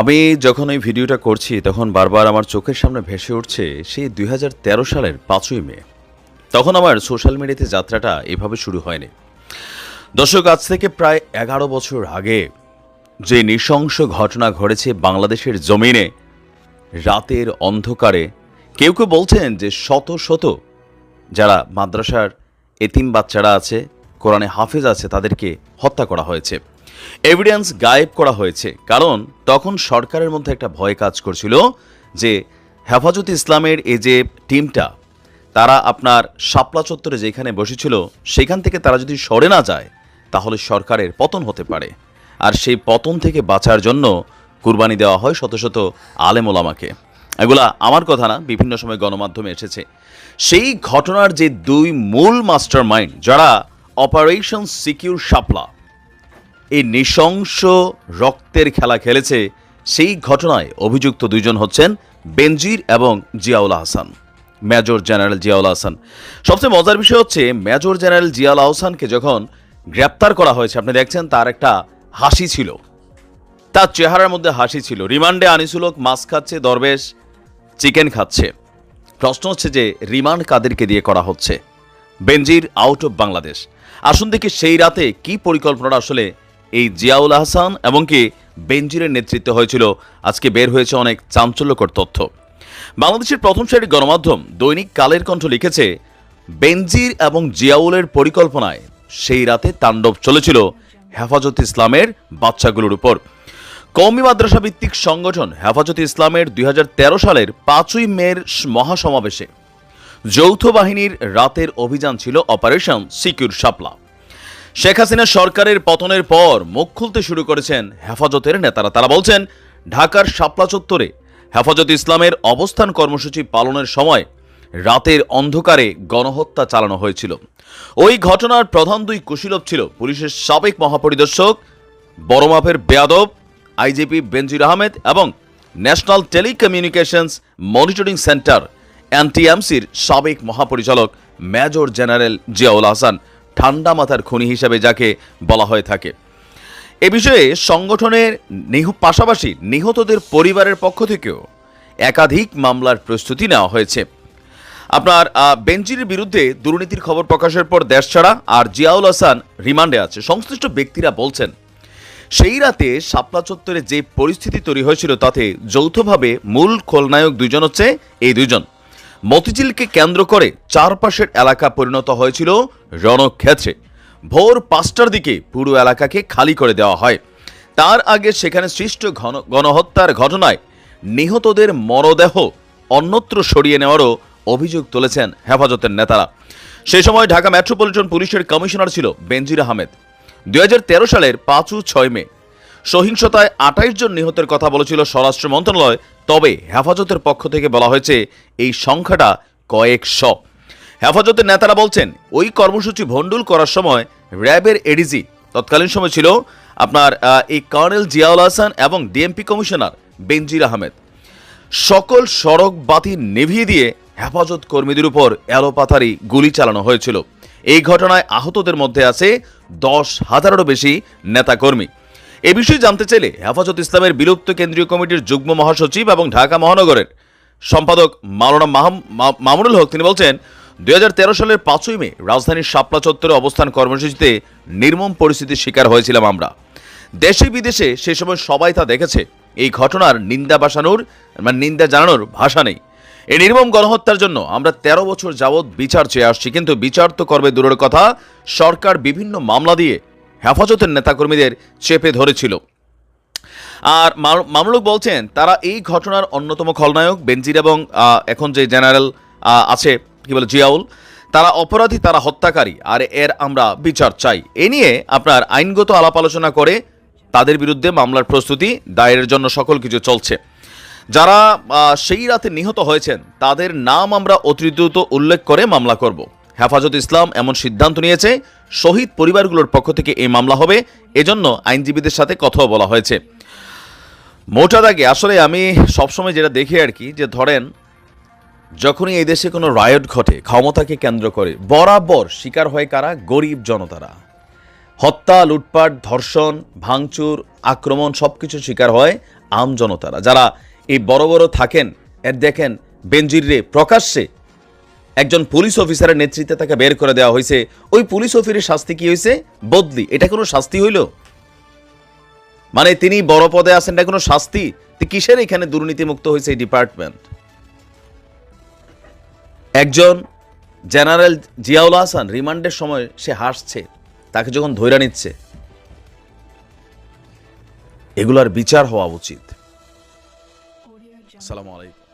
আমি যখন এই ভিডিওটা করছি, তখন বারবার আমার চোখের সামনে ভেসে উঠছে সেই দু হাজার তেরো সালের পাঁচই মে। তখন আমার সোশ্যাল মিডিয়াতে যাত্রাটা এভাবে শুরু হয়নি। দর্শক, আজ থেকে প্রায় এগারো বছর আগে যে নৃশংস ঘটনা ঘটেছে বাংলাদেশের জমিনে, রাতের অন্ধকারে, কেউ কেউ বলছেন যে শত শত যারা মাদ্রাসার এতিম বাচ্চারা আছে, কোরআনে হাফেজ আছে, তাদেরকে হত্যা করা হয়েছে। এভিডেন্স গায়েব করা হয়েছে। কারণ তখন সরকারের মধ্যে একটা ভয় কাজ করছিল যে হেফাজত ইসলামের এই যে টিমটা, তারা আপনার শাপলা চত্বরে যেখানে বসেছিল, সেখান থেকে তারা যদি সরে না যায়, তাহলে সরকারের পতন হতে পারে। আর সেই পতন থেকে বাঁচার জন্য কুরবানি দেওয়া হয় শত শত আলেমোলামাকে এগুলা আমার কথা না, বিভিন্ন সময় গণমাধ্যমে এসেছে। সেই ঘটনার যে দুই মূল মাস্টার মাইন্ড যারা অপারেশন সিকিউর শাপলা এই নৃশংস রক্তের খেলা খেলেছে সেই ঘটনায় অভিযুক্ত দুইজন হচ্ছেন বেনজির এবং জিয়াউল হাসান মেজর জেনারেল জিয়াউল হাসান সবচেয়ে মজার বিষয় হচ্ছে মেজর জেনারেল জিয়াউল হাসানকে যখন গ্রেপ্তার করা হয়েছে, আপনি দেখছেন তার একটা হাসি ছিল। তার চেহারার মধ্যে হাসি ছিল। রিমান্ডে আনিসুলক মাছ খাচ্ছে, দরবেশ, চিকেন খাচ্ছে। প্রশ্ন হচ্ছে যে রিমান্ড কাদেরকে দিয়ে করা হচ্ছে? Benazir out of Bangladesh. আসুন দেখি সেই রাতে কি পরিকল্পনাটা আসলে এই জিয়াউল আহসান এবং কি বেনজিরের নেতৃত্বে হয়েছিল। আজকে বের হয়েছে অনেক চাঞ্চল্যকর তথ্য। বাংলাদেশের প্রথম সারির গণমাধ্যম দৈনিক কালের কণ্ঠ লিখেছে, বেনজির এবং জিয়াউলের পরিকল্পনায় সেই রাতে তাণ্ডব চলেছিল হেফাজত ইসলামের বাচ্চাগুলোর উপর। কওমি মাদ্রাসা ভিত্তিক সংগঠন হেফাজত ইসলামের দুই হাজার তেরো সালের পাঁচই মের মহাসমাবেশে। যৌথ বাহিনীর রাতের অভিযান ছিল অপারেশন সিকিউর শাপলা। শেখ হাসিনা সরকারের পতনের পর মুখ খুলতে শুরু করেছেন হেফাজতের নেতারা। তারা বলছেন, ঢাকার শাপলা চত্বরে হেফাজত ইসলামের অবস্থান কর্মসূচি পালনের সময় রাতের অন্ধকারে গণহত্যা চালানো হয়েছিল। ওই ঘটনার প্রধান দুই কুশীলব ছিল, পুলিশের সাবেক মহাপরিদর্শক বড় মাপের বেয়াদব, আইজিপি বেনজির আহমেদ এবং ন্যাশনাল টেলিকমিউনিকেশনস মনিটরিং সেন্টার, এনটিএমসির সাবেক মহাপরিচালক মেজর জেনারেল জিয়াউল হাসান। ঠান্ডা মাথার খুনি হিসাবে যাকে বলা হয়ে থাকে। এ বিষয়ে সংগঠনের নিহ পাশাপাশি নিহতদের পরিবারের পক্ষ থেকেও একাধিক মামলার প্রস্তুতি নেওয়া হয়েছে। আপনার বেনজিরের বিরুদ্ধে দুর্নীতির খবর প্রকাশের পর দেশ ছাড়া আর জিয়াউল হাসান রিমান্ডে আছে। সংশ্লিষ্ট ব্যক্তিরা বলছেন, সেই রাতে শাপলা চত্বরে যে পরিস্থিতি তৈরি হয়েছিল তাতে যৌথভাবে মূল খলনায়ক দুজন হচ্ছে এই দুইজন। মতিঝিলকে কেন্দ্র করে চারপাশের এলাকা পরিণত হয়েছিল রণক্ষেত্রে। ভোর পাঁচটার দিকে পুরো এলাকাকে খালি করে দেওয়া হয়। তার আগে সেখানে সৃষ্ট গণহত্যার ঘটনায় নিহতদের মরদেহ অন্যত্র সরিয়ে নেওয়ারও অভিযোগ তুলেছেন হেফাজতের নেতারা। সে সময় ঢাকা মেট্রোপলিটন পুলিশের কমিশনার ছিল বেনজির আহমেদ। দু হাজার তেরো সালের পাঁচ ছয় মে সহিংসতায় আঠাইশ জন নিহতের কথা বলেছিল স্বরাষ্ট্র মন্ত্রণালয়। তবে হেফাজতের পক্ষ থেকে বলা হয়েছে, এই সংখ্যাটা কয়েকশ। হেফাজতের নেতারা বলছেন, ওই কর্মসূচি ভণ্ডুল করার সময় র্যাবের এডিজি তৎকালীন সময় ছিল আপনার এই কর্নেল জিয়াউল হাসান এবং ডিএমপি কমিশনার বেনজির আহমেদ। সকল সড়ক বাতি নিভিয়ে দিয়ে হেফাজত কর্মীদের উপর এলোপাথারি গুলি চালানো হয়েছিল। এই ঘটনায় আহতদের মধ্যে আছে দশ হাজারেরও বেশি নেতাকর্মী। এ বিষয়ে জানতে চাইলে হেফাজত ইসলামের বিলুপ্ত কেন্দ্রীয় কমিটির যুগ্ম মহাসচিব এবং ঢাকা মহানগরের সম্পাদক মাওলানা মামুনুল হক, তিনি বলছেন, দুই সালের পাঁচই মে রাজধানীর শাপলা চত্বরে অবস্থান কর্মসূচিতে নির্মম পরিস্থিতির শিকার হয়েছিলাম আমরা। দেশে বিদেশে সে সময় সবাই তা দেখেছে। এই ঘটনার নিন্দা বাসানোর মানে নিন্দা জানানোর ভাষা নেই। এই নির্মম গণহত্যার জন্য আমরা ১৩ বছর যাবৎ বিচার চেয়ে আসছি, কিন্তু বিচার তো করবে দূরের কথা। সরকার বিভিন্ন মামলা দিয়ে হেফাজতের নেতাকর্মীদের চেপে ধরেছিল। আর মামলুক বলছেন, তারা এই ঘটনার অন্যতম খলনায়ক বেনজির এবং এখন যে জেনারেল আছে, কি বলে, জিয়াউল, তারা অপরাধী, তারা হত্যাকারী, আর এর আমরা বিচার চাই। এ নিয়ে আপনার আইনগত আলাপ আলোচনা করে তাদের বিরুদ্ধে মামলার প্রস্তুতি দায়ের জন্য সকল কিছু চলছে। যারা সেই রাতে নিহত হয়েছেন, তাদের নাম আমরা অতি দ্রুত উল্লেখ করে মামলা করব। হেফাজত ইসলাম এমন সিদ্ধান্ত নিয়েছে, শহীদ পরিবারগুলোর পক্ষ থেকে এই মামলা হবে, এজন্য আইনজীবীদের সাথে কথাও বলা হয়েছে। মোটা দাগে আসলে আমি সবসময় যেটা দেখি আর কি, যে ধরেন, যখনই এই দেশে কোনো রায়ট ঘটে, ক্ষমতাকে কেন্দ্র করে, বরাবর শিকার হয় কারা? গরিব জনতারা। হত্যা, লুটপাট, ধর্ষণ, ভাঙচুর, আক্রমণ সব কিছু শিকার হয় আম জনতারা। যারা এই বড় বড় থাকেন, এর দেখেন বেঞ্জিরে প্রকাশ্যে একজন পুলিশ অফিসারের নেতৃত্বে তাকে বের করে দেওয়া হয়েছে। ওই পুলিশ অফিসের শাস্তি কি হয়েছে? বদলি। এটা কোনো শাস্তি হইল? মানে তিনি বড় পদে আছেন, এটা কোনো শাস্তি? কিসের এখানে দুর্নীতিমুক্ত হয়েছে এই ডিপার্টমেন্ট? একজন জেনারেল জিয়াউল হাসান রিমান্ডের সময় সে হাসছে, তাকে যখন ধৈরা নিচ্ছে। এগুলার বিচার হওয়া উচিত। আসসালামু আলাইকুম।